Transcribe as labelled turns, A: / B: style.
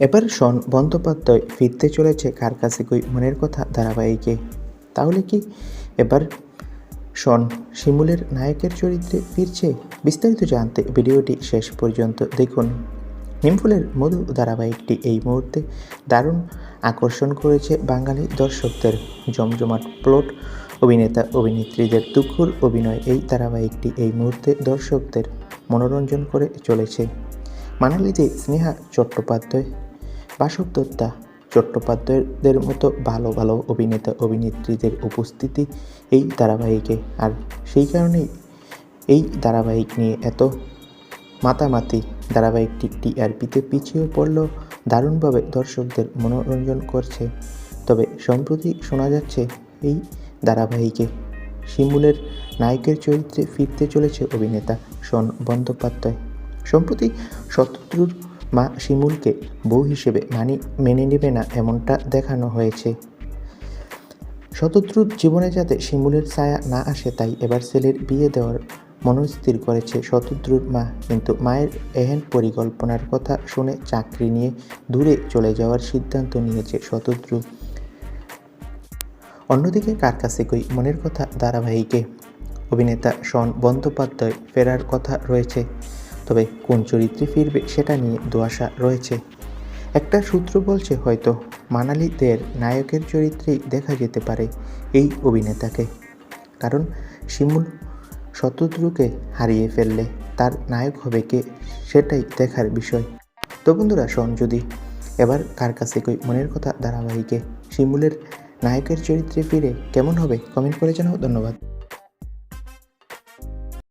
A: এবার শন, বন্দ্যোপাধ্যায় ফিরতে চলেছে কার কাছে কই মনের কথা ধারাবাহিকে। তাহলে কি? এবার শন, শিমুলের নায়কের চরিত্রে ফিরছে বিস্তারিত জানতে ভিডিওটি শেষ পর্যন্ত দেখুন। নিমফুলের মধু ধারাবাহিকটি এই মুহূর্তে দারুণ আকর্ষণ করেছে বাঙালি দর্শকদের। জমজমাট প্লট, অভিনেতা, অভিনেত্রীদের দুঃখুর অভিনয় এই ধারাবাহিকটি এই মুহূর্তে দর্শকদের মনোরঞ্জন করে চলেছে। মানালিতে স্নেহা চট্টোপাধ্যায় বাসব দত্তা চট্টোপাধ্যায়দের মতো ভালো ভালো অভিনেতা অভিনেত্রীদের উপস্থিতি এই ধারাবাহিকে। আর সেই কারণেই এই ধারাবাহিক নিয়ে এত মাতামাতি। ধারাবাহিকটি টিআরপিতে পিছিয়ে পড়লেও দারুণভাবে দর্শকদের মনোরঞ্জন করছে। তবে সম্প্রতি শোনা যাচ্ছে, এই ধারাবাহিকে শিমুলের নায়কের চরিত্রে ফিরতে চলেছে অভিনেতা শন বন্দ্যোপাধ্যায়। সম্প্রতি শতদ্রুর মা শিমুলকে বউ হিসেবে মানি মেনে নেবে না এমনটা দেখানো হয়েছে। শতদ্রুর জীবনে যাতে শিমুলের ছায়া না আসে, তাই এবার ছেলের বিয়ে দেওয়ার মনস্থির করেছে শতদ্রুর মা। কিন্তু মায়ের এহেন পরিকল্পনার কথা শুনে চাকরি নিয়ে দূরে চলে যাওয়ার সিদ্ধান্ত নিয়েছে শতদ্রু অন্যদিকে কার কাছে কই মনের কথা ধারাবাহিকে। অভিনেতা শন বন্দ্যোপাধ্যায় ফেরার কথা রয়েছে। তবে কোন চরিত্রে ফিরবে সেটা নিয়ে দোয়াশা রয়েছে। একটা সূত্র বলছে হয়তো মানালিদের নায়কের চরিত্রেই দেখা যেতে পারে এই অভিনেতাকে। কারণ শিমুল শতদ্রুকে হারিয়ে ফেললে তার নায়ক হবে কে সেটাই দেখার বিষয়। তো বন্ধুরা, শোন যদি এবার কার কাছে কই মনের কথা, ধারাবাহিকে শিমুলের নায়কের চরিত্রে ফিরে কেমন হবে কমেন্ট করে জানাও। ধন্যবাদ।